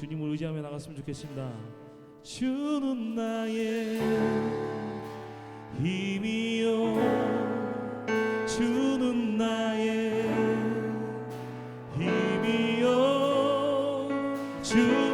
주님을 의지하며 나갔으면 좋겠습니다. 주는 나의 힘이요 주는 나의 힘이요 주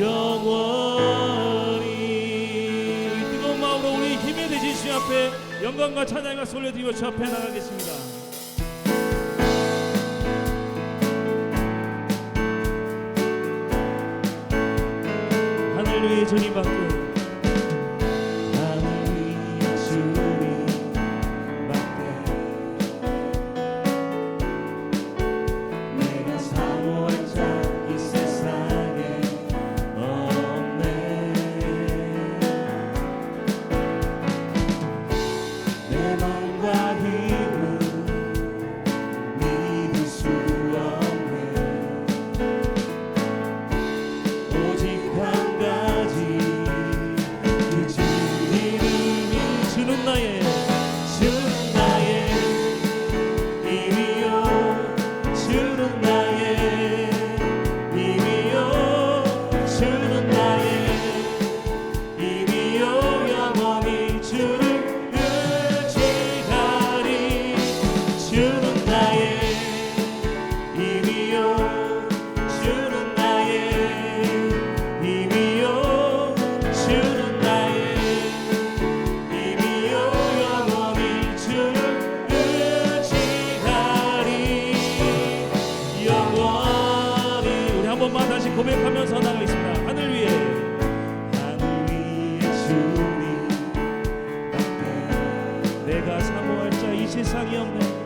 영원히 뜨거운 마음으로 우리 힘의 대신 주 앞에 영광과 찬양과 솔려드리며 주 앞에 나가겠습니다. 주님 밖으로 meu bem.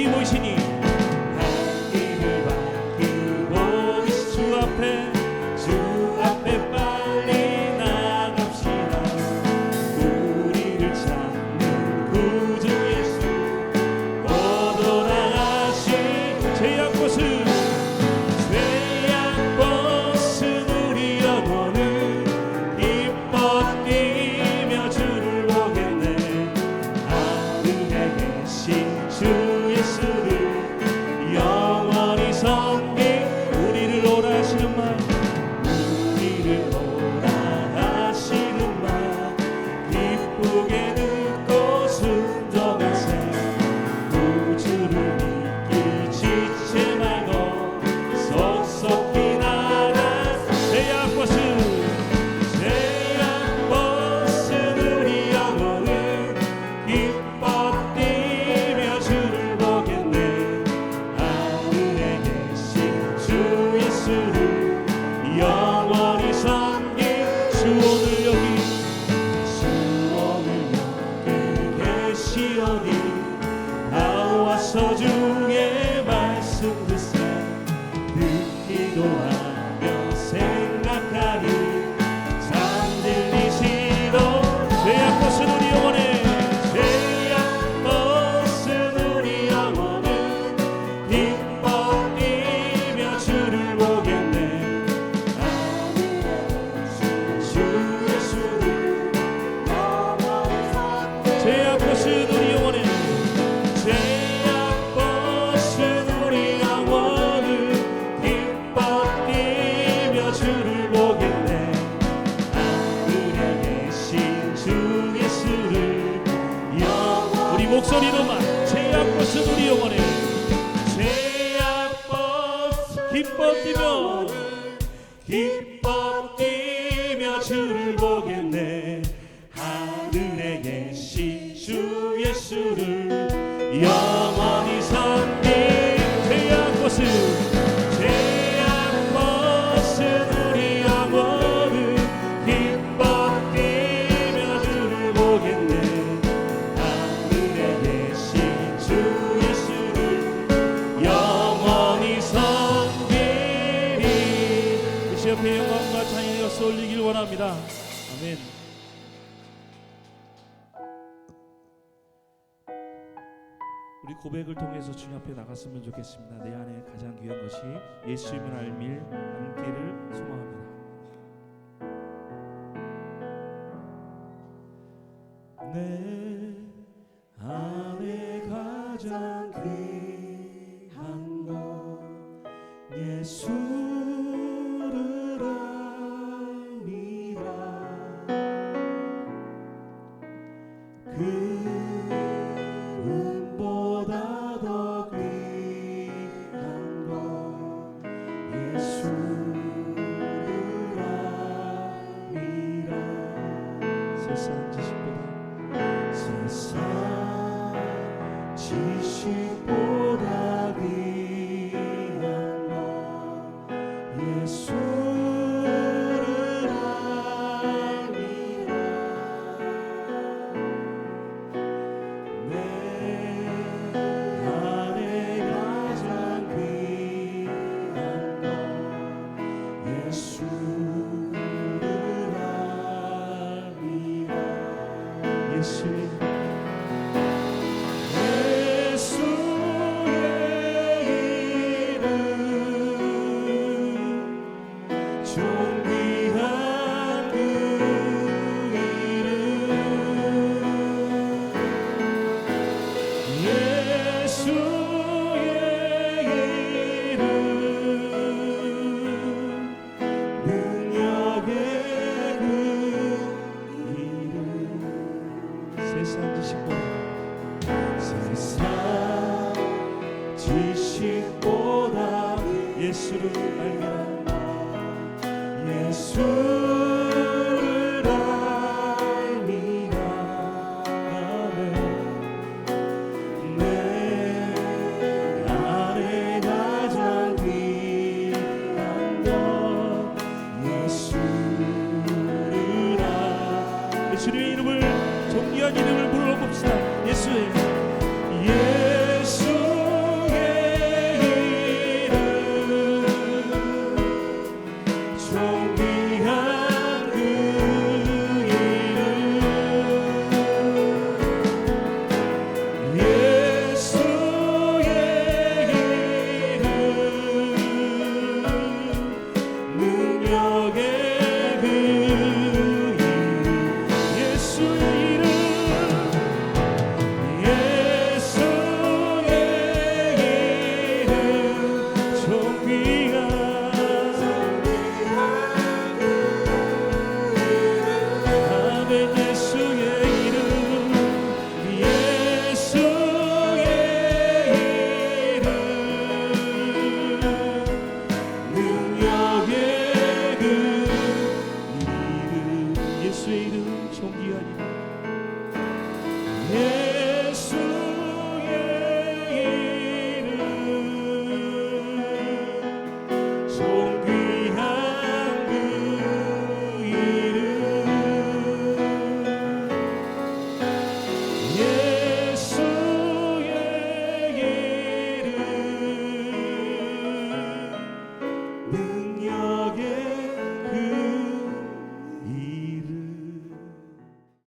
힘을 신이 song. 기도 주를 보겠네 하늘에 계신 주 예수를 영 우리 목소리로만 죄악 벗은 우리 영혼에 죄악 벗 기뻐 뛰며 기뻐 뛰며 주를 보겠네 하늘에 예수를 영원 원합니다. 아멘. 우리 고백을 통해서 주님 앞에 나갔으면 좋겠습니다. 내 안에 가장 귀한 것이 예수님을 알밀 함께를 소망합니다. 내 지식보다 귀한 것 예수를 알미라. 내 안에 가장 귀한 것 예수를 예수 세상 지식보다 예수를 알미라 예수를